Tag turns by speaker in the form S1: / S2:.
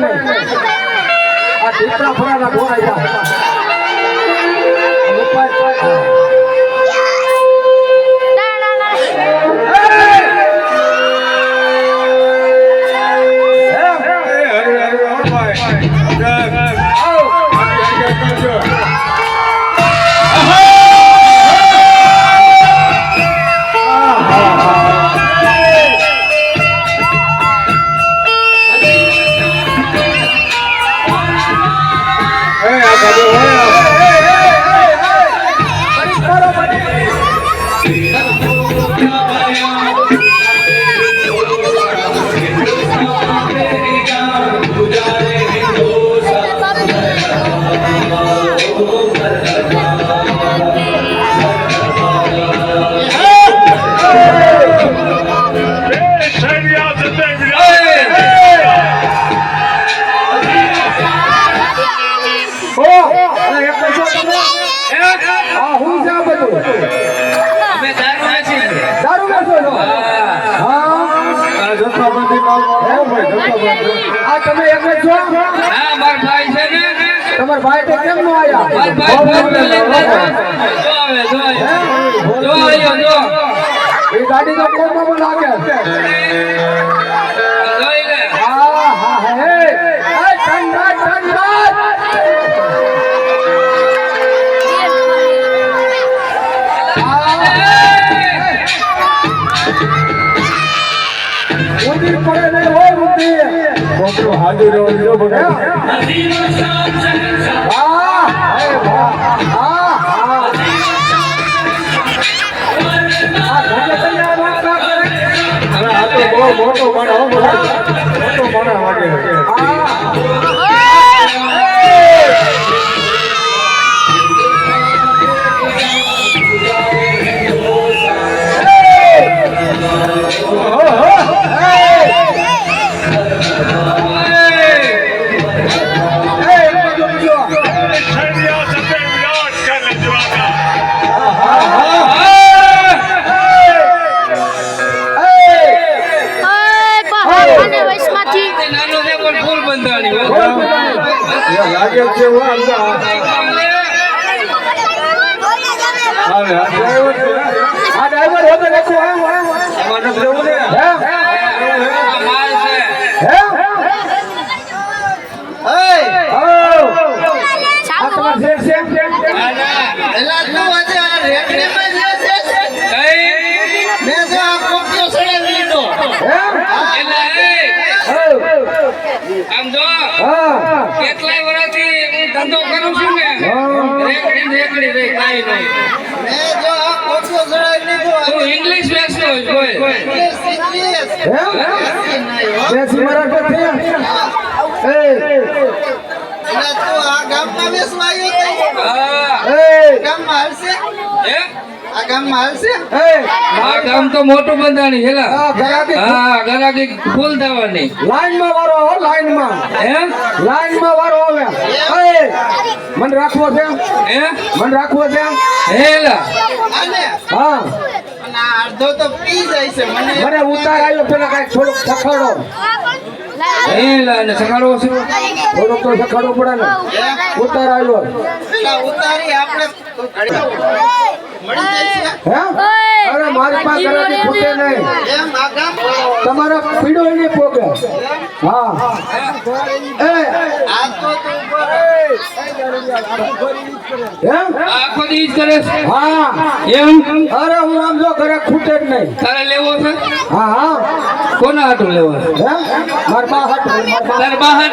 S1: નહીં આ દીપડા ફોડાના ફોડા આવ્યા Drive. Hey! આ તમે એક જ છો? તમારા ભાઈ તો કેમ નો આયા? એ ગાડી તો કોણ લાગે હા હે વાહ હા મોટો મોટો મોટો મોટો મોટો મોટો મોટો મોટો
S2: મોટો મોટો મોટો માણસ વાગે
S1: હા
S3: નાનો પણ ફૂલ બંધાણી
S2: લાગે છે હું આવે
S1: આ ડ્રાઈવર હોતો દેખો આમ આમ
S2: એમાં જવું ને
S1: હે?
S3: આ માલ
S1: હે.
S3: આમ જો
S1: હા.
S3: કેટલાય વર્ષથી હું ધંધો કરું છું ને રેકડી ને રેકડી રે કાઈ નહીં. તું ઇંગ્લિશ વેચતો હોય કોઈ.
S1: હે. દેશી મરાઠો છે એ.
S3: હા.
S1: એ.
S3: હે?
S1: એ
S3: આ ગામ તો મોટું બંધાણી હેલા હા ગરાકી ફૂલ થવાની.
S1: લાઈનમાં વારો હો લાઈનમાં.
S3: હે
S1: લાઈનમાં વારો આવે એ મને રાખવો છે?
S3: હે
S1: મન રાખવો છે?
S3: હેલા?
S1: હા.
S4: અડધો તો પી જાય છે મને
S1: મને ઉતાર આવ્યો પેલા કઈ થોડુંક સખાડો.
S3: હેલા ને સગાડો છે
S1: થોડોક તો સખાડવો પડે ને. ઉતાર આવ્યો
S4: ઉતારી આપણે
S1: હે? અરે મારી પાસે ઘરાકી ખૂટે નહીં. તમારા પીડો એને પોગે. હા. એ હે?
S3: એમ?
S1: અરે હું આમ જો ઘરે ખૂટે જ નહીં.
S3: તારે લેવો છે?
S1: હા હા.
S3: કોના હાટું લેવો
S1: હે? માર બા હાટ. માર બા
S3: હે?